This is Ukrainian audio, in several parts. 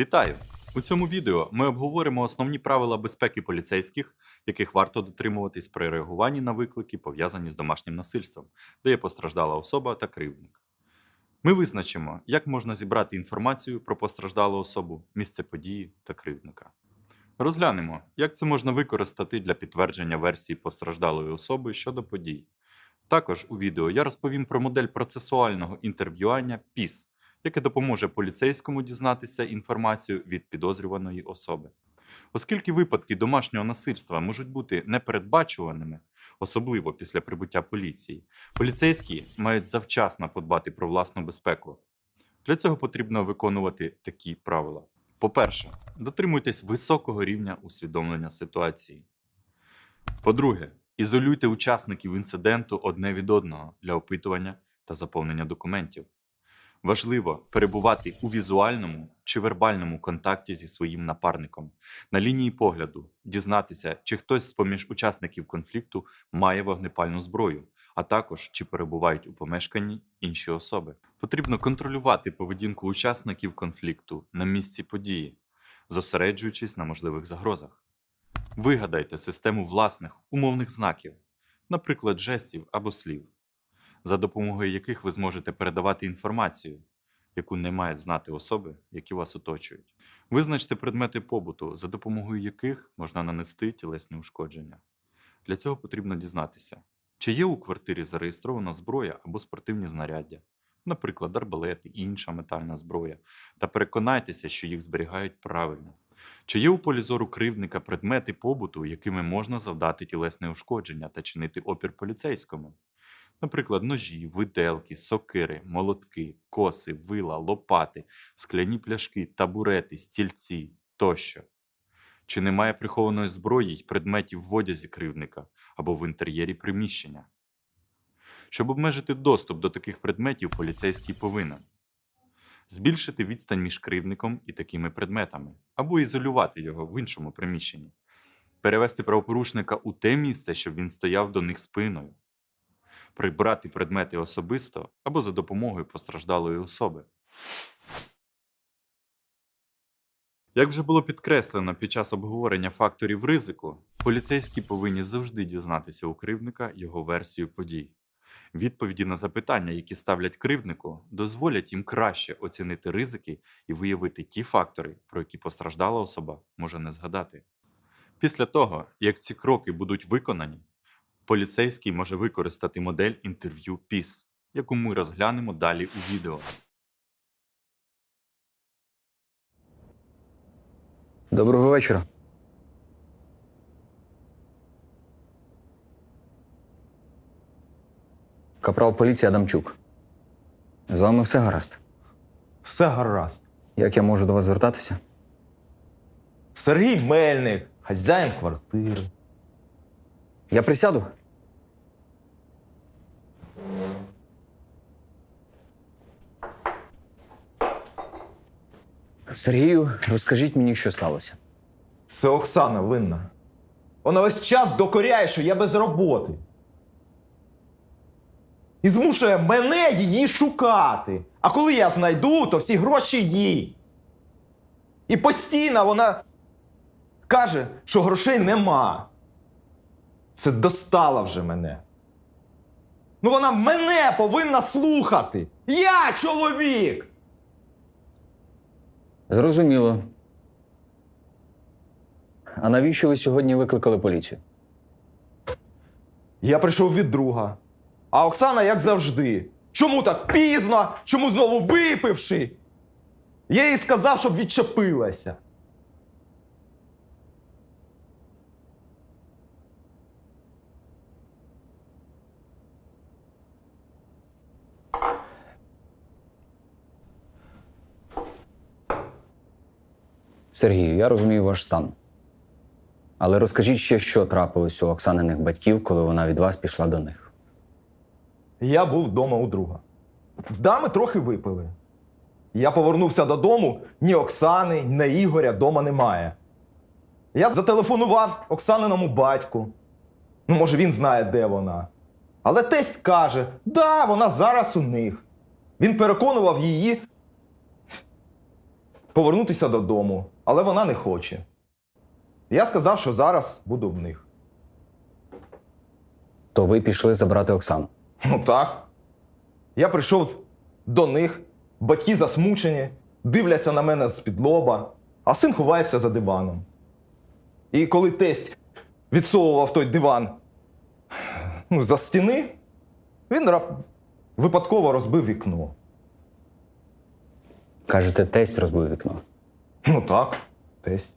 Вітаю! У цьому відео ми обговоримо основні правила безпеки поліцейських, яких варто дотримуватись при реагуванні на виклики, пов'язані з домашнім насильством, де є постраждала особа та кривдник. Ми визначимо, як можна зібрати інформацію про постраждалу особу, місце події та кривдника. Розглянемо, як це можна використати для підтвердження версії постраждалої особи щодо подій. Також у відео я розповім про модель процесуального інтерв'юання PIS, яке допоможе поліцейському дізнатися інформацію від підозрюваної особи. Оскільки випадки домашнього насильства можуть бути непередбачуваними, особливо після прибуття поліції, поліцейські мають завчасно подбати про власну безпеку. Для цього потрібно виконувати такі правила. По-перше, дотримуйтесь високого рівня усвідомлення ситуації. По-друге, ізолюйте учасників інциденту одне від одного для опитування та заповнення документів. Важливо перебувати у візуальному чи вербальному контакті зі своїм напарником, на лінії погляду, дізнатися, чи хтось з поміж учасників конфлікту має вогнепальну зброю, а також чи перебувають у помешканні інші особи. Потрібно контролювати поведінку учасників конфлікту на місці події, зосереджуючись на можливих загрозах. Вигадайте систему власних умовних знаків, наприклад, жестів або слів за допомогою яких ви зможете передавати інформацію, яку не мають знати особи, які вас оточують. Визначте предмети побуту, за допомогою яких можна нанести тілесні ушкодження. Для цього потрібно дізнатися, чи є у квартирі зареєстрована зброя або спортивні знаряддя, наприклад, арбалети інша метальна зброя, та переконайтеся, що їх зберігають правильно. Чи є у полі зору кривдника предмети побуту, якими можна завдати тілесне ушкодження та чинити опір поліцейському? Наприклад, ножі, виделки, сокири, молотки, коси, вила, лопати, скляні пляшки, табурети, стільці тощо. Чи немає прихованої зброї й предметів в одязі кривдника або в інтер'єрі приміщення? Щоб обмежити доступ до таких предметів, поліцейський повинен збільшити відстань між кривдником і такими предметами, або ізолювати його в іншому приміщенні, перевести правопорушника у те місце, щоб він стояв до них спиною, прибрати предмети особисто або за допомогою постраждалої особи. Як вже було підкреслено під час обговорення факторів ризику, поліцейські повинні завжди дізнатися у кривдника його версію подій. Відповіді на запитання, які ставлять кривднику, дозволять їм краще оцінити ризики і виявити ті фактори, про які постраждала особа може не згадати. Після того, як ці кроки будуть виконані, поліцейський може використати модель інтерв'ю PIS, яку ми розглянемо далі у відео. Доброго вечора. Капрал поліції Адамчук. З вами все гаразд. Все гаразд. Як я можу до вас звертатися? Сергій Мельник, хазяїн квартири. Я присяду. Сергію, розкажіть мені, що сталося. Це Оксана винна. Вона весь час докоряє, що я без роботи. І змушує мене її шукати. А коли я знайду, то всі гроші їй. І постійно вона каже, що грошей нема. Це достала вже мене. Ну вона мене повинна слухати. Я чоловік! Зрозуміло. А навіщо ви сьогодні викликали поліцію? Я прийшов від друга. А Оксана, як завжди. Чому так пізно? Чому знову випивши? Я їй сказав, щоб відчепилася. Сергію, я розумію ваш стан. Але розкажіть ще, що трапилось у Оксаниних батьків, коли вона від вас пішла до них. Я був вдома у друга. Дами трохи випили. Я повернувся додому, ні Оксани, ні Ігоря дома немає. Я зателефонував Оксаниному батьку. Ну, може, він знає, де вона. Але тесть каже: да, вона зараз у них. Він переконував її повернутися додому, але вона не хоче. Я сказав, що зараз буду в них. То ви пішли забрати Оксану. Ну так. Я прийшов до них, батьки засмучені, дивляться на мене з-під лоба, а син ховається за диваном. І коли тесть відсовував той диван ну, за стіни, він рап- випадково розбив вікно. Кажете, тесть розбив вікно. Ну так, тесть.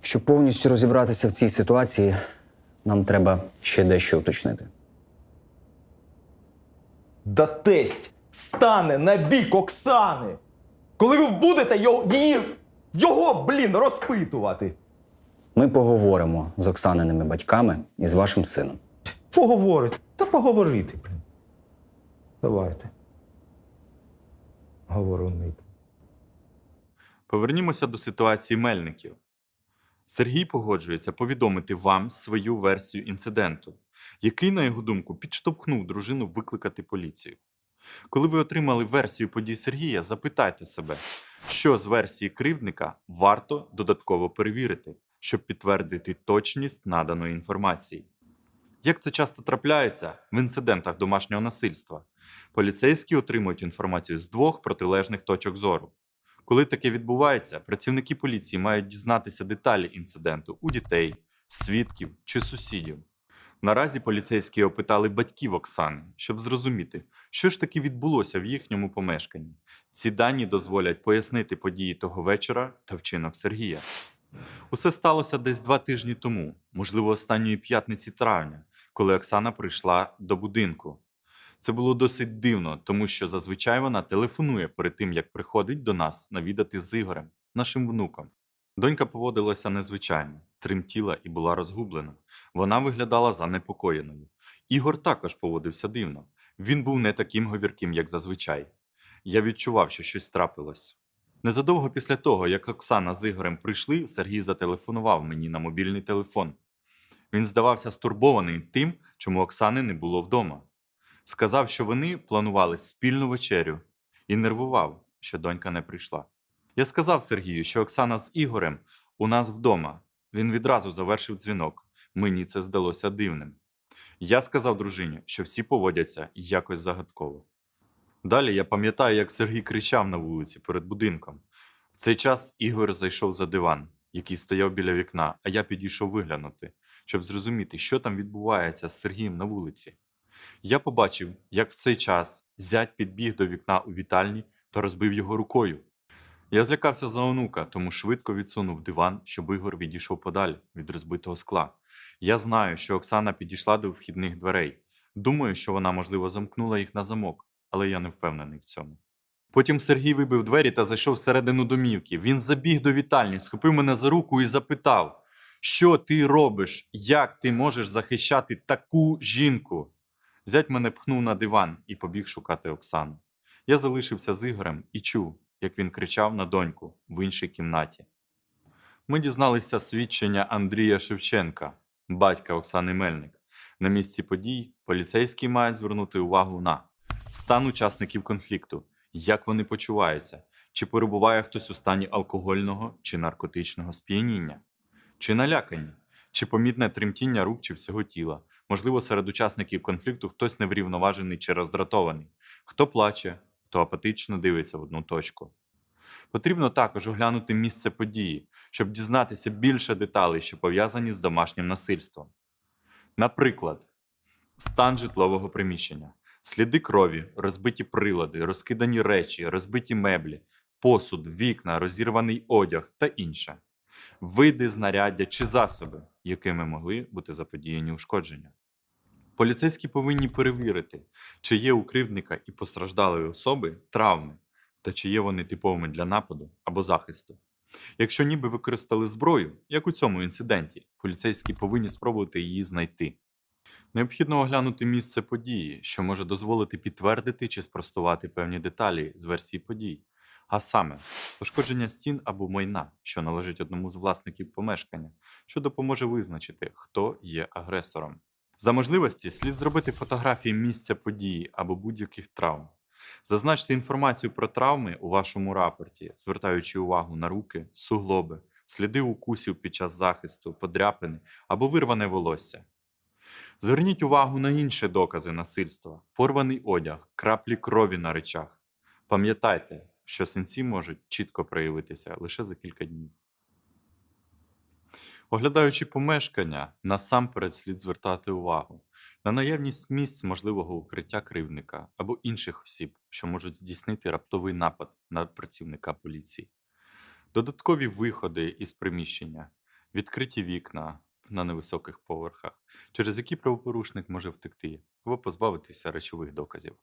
Щоб повністю розібратися в цій ситуації, нам треба ще дещо уточнити. Да тесть стане на бік Оксани. Коли ви будете його, її, його, блін, розпитувати. Ми поговоримо з Оксаниними батьками і з вашим сином. Поговорить. Та поговорити, блін. Давайте. Говоруни. Повернімося до ситуації мельників. Сергій погоджується повідомити вам свою версію інциденту, який, на його думку, підштовхнув дружину викликати поліцію. Коли ви отримали версію подій Сергія, запитайте себе, що з версії кривдника варто додатково перевірити, щоб підтвердити точність наданої інформації. Як це часто трапляється в інцидентах домашнього насильства, поліцейські отримують інформацію з двох протилежних точок зору. Коли таке відбувається, працівники поліції мають дізнатися деталі інциденту у дітей, свідків чи сусідів. Наразі поліцейські опитали батьків Оксани, щоб зрозуміти, що ж таки відбулося в їхньому помешканні. Ці дані дозволять пояснити події того вечора та вчинок Сергія. Усе сталося десь два тижні тому, можливо, останньої п'ятниці травня, коли Оксана прийшла до будинку. Це було досить дивно, тому що зазвичай вона телефонує перед тим, як приходить до нас навідати з Ігорем, нашим внуком. Донька поводилася незвичайно, тремтіла і була розгублена. Вона виглядала занепокоєною. Ігор також поводився дивно. Він був не таким говірким, як зазвичай. Я відчував, що щось трапилось. Незадовго після того, як Оксана з Ігорем прийшли, Сергій зателефонував мені на мобільний телефон. Він здавався стурбований тим, чому Оксани не було вдома. Сказав, що вони планували спільну вечерю і нервував, що донька не прийшла. Я сказав Сергію, що Оксана з Ігорем у нас вдома. Він відразу завершив дзвінок. Мені це здалося дивним. Я сказав дружині, що всі поводяться якось загадково. Далі я пам'ятаю, як Сергій кричав на вулиці перед будинком. В цей час Ігор зайшов за диван, який стояв біля вікна, а я підійшов виглянути, щоб зрозуміти, що там відбувається з Сергієм на вулиці. Я побачив, як в цей час зять підбіг до вікна у вітальні та розбив його рукою. Я злякався за онука, тому швидко відсунув диван, щоб Ігор відійшов подалі від розбитого скла. Я знаю, що Оксана підійшла до вхідних дверей. Думаю, що вона, можливо, замкнула їх на замок, але я не впевнений в цьому. Потім Сергій вибив двері та зайшов всередину домівки. Він забіг до вітальні, схопив мене за руку і запитав: Що ти робиш? Як ти можеш захищати таку жінку? Зять мене пхнув на диван і побіг шукати Оксану. Я залишився з Ігорем і чув, як він кричав на доньку в іншій кімнаті. Ми дізналися свідчення Андрія Шевченка, батька Оксани Мельник. На місці подій поліцейські мають звернути увагу на стан учасників конфлікту, як вони почуваються, чи перебуває хтось у стані алкогольного чи наркотичного сп'яніння, чи налякані, чи помітне тремтіння рук чи всього тіла. Можливо, серед учасників конфлікту хтось неврівноважений чи роздратований, хто плаче, хто апатично дивиться в одну точку. Потрібно також оглянути місце події, щоб дізнатися більше деталей, що пов'язані з домашнім насильством. Наприклад, стан житлового приміщення, сліди крові, розбиті прилади, розкидані речі, розбиті меблі, посуд, вікна, розірваний одяг та інше, види знаряддя чи засоби, якими могли бути заподіяні ушкодження. Поліцейські повинні перевірити, чи є у кривдника і постраждалої особи травми, та чи є вони типовими для нападу або захисту. Якщо ніби використали зброю, як у цьому інциденті, поліцейські повинні спробувати її знайти. Необхідно оглянути місце події, що може дозволити підтвердити чи спростувати певні деталі з версії подій, а саме пошкодження стін або майна, що належить одному з власників помешкання, що допоможе визначити, хто є агресором. За можливості слід зробити фотографії місця події або будь-яких травм. Зазначте інформацію про травми у вашому рапорті, звертаючи увагу на руки, суглоби, сліди укусів під час захисту, подряпини або вирване волосся. Зверніть увагу на інші докази насильства: порваний одяг, краплі крові на речах. Пам'ятайте, що синці можуть чітко проявитися лише за кілька днів. Оглядаючи помешкання, насамперед слід звертати увагу на наявність місць можливого укриття кривника або інших осіб, що можуть здійснити раптовий напад на працівника поліції, додаткові виходи із приміщення, відкриті вікна на невисоких поверхах, через які правопорушник може втекти або позбавитися речових доказів.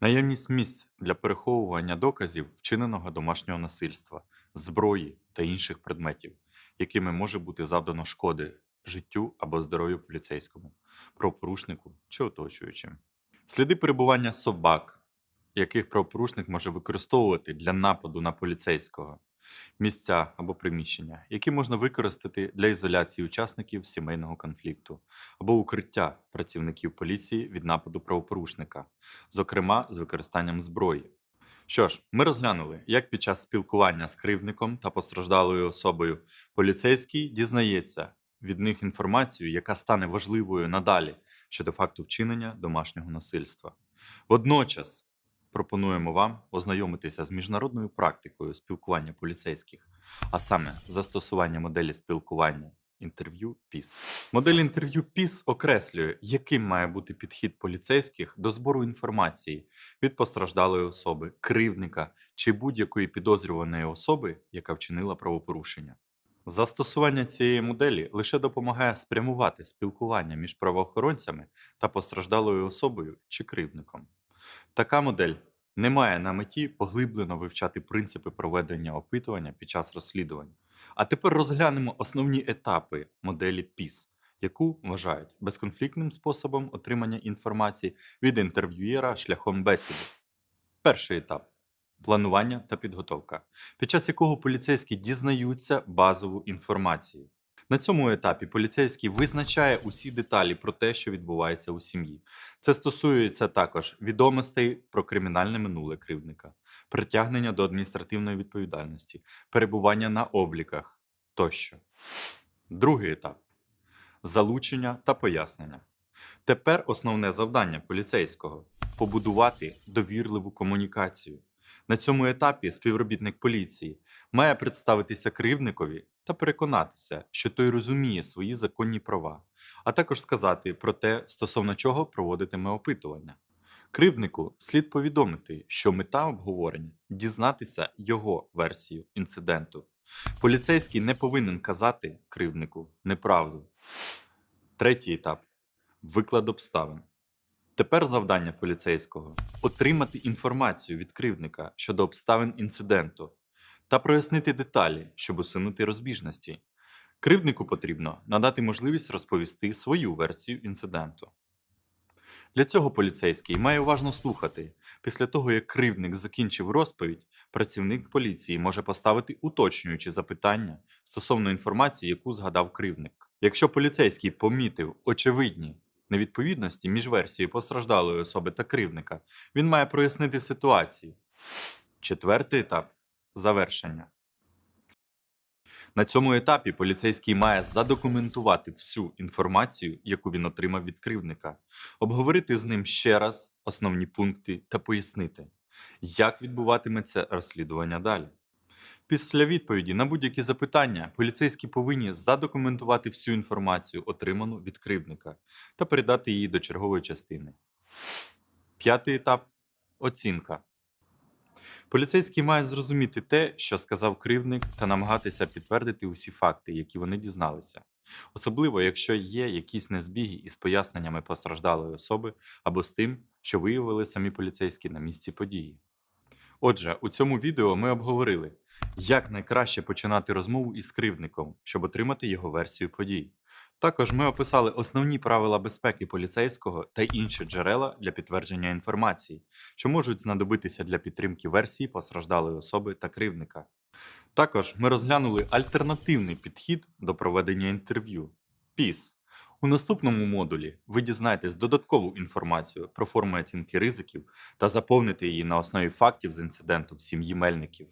Наявність місць для переховування доказів вчиненого домашнього насильства, зброї та інших предметів, якими може бути завдано шкоди життю або здоров'ю поліцейському, правопорушнику чи оточуючим. Сліди перебування собак, яких правопорушник може використовувати для нападу на поліцейського, місця або приміщення, які можна використати для ізоляції учасників сімейного конфлікту або укриття працівників поліції від нападу правопорушника, зокрема з використанням зброї. Що ж, ми розглянули, як під час спілкування з кривдником та постраждалою особою поліцейський дізнається від них інформацію, яка стане важливою надалі щодо факту вчинення домашнього насильства. Водночас пропонуємо вам ознайомитися з міжнародною практикою спілкування поліцейських, а саме застосування моделі спілкування інтерв'ю ПІС. Модель інтерв'ю ПІС окреслює, яким має бути підхід поліцейських до збору інформації від постраждалої особи, кривдника чи будь-якої підозрюваної особи, яка вчинила правопорушення. Застосування цієї моделі лише допомагає спрямувати спілкування між правоохоронцями та постраждалою особою чи кривдником. Така модель не має на меті поглиблено вивчати принципи проведення опитування під час розслідувань. А тепер розглянемо основні етапи моделі PIS, яку вважають безконфліктним способом отримання інформації від інтерв'юєра шляхом бесіди. Перший етап планування та підготовка, під час якого поліцейські дізнаються базову інформацію. На цьому етапі поліцейський визначає усі деталі про те, що відбувається у сім'ї. Це стосується також відомостей про кримінальне минуле кривдника, притягнення до адміністративної відповідальності, перебування на обліках тощо. Другий етап залучення та пояснення. Тепер основне завдання поліцейського побудувати довірливу комунікацію. На цьому етапі співробітник поліції має представитися кривдникові та переконатися, що той розуміє свої законні права, а також сказати про те, стосовно чого проводитиме опитування. Кривднику слід повідомити, що мета обговорення дізнатися його версію інциденту. Поліцейський не повинен казати кривднику неправду. Третій етап виклад обставин. Тепер завдання поліцейського отримати інформацію від кривдника щодо обставин інциденту та прояснити деталі, щоб усунути розбіжності. Кривднику потрібно надати можливість розповісти свою версію інциденту. Для цього поліцейський має уважно слухати. Після того, як кривдник закінчив розповідь, працівник поліції може поставити уточнюючі запитання стосовно інформації, яку згадав кривдник. Якщо поліцейський помітив очевидні невідповідності між версією постраждалої особи та кривдника, він має прояснити ситуацію. Четвертий етап завершення. На цьому етапі поліцейський має задокументувати всю інформацію, яку він отримав від кривдника, обговорити з ним ще раз основні пункти та пояснити, як відбуватиметься розслідування далі. Після відповіді на будь-які запитання поліцейські повинні задокументувати всю інформацію, отриману від кривдника, та передати її до чергової частини. П'ятий етап оцінка. Поліцейський має зрозуміти те, що сказав кривдник, та намагатися підтвердити усі факти, які вони дізналися. Особливо, якщо є якісь незбіги із поясненнями постраждалої особи або з тим, що виявили самі поліцейські на місці події. Отже, у цьому відео ми обговорили, як найкраще починати розмову із кривдником, щоб отримати його версію подій. Також ми описали основні правила безпеки поліцейського та інші джерела для підтвердження інформації, що можуть знадобитися для підтримки версії постраждалої особи та кривдника. Також ми розглянули альтернативний підхід до проведення інтерв'ю PIS, У наступному модулі ви дізнаєтесь додаткову інформацію про форми оцінки ризиків та заповните її на основі фактів з інциденту в сім'ї Мельників.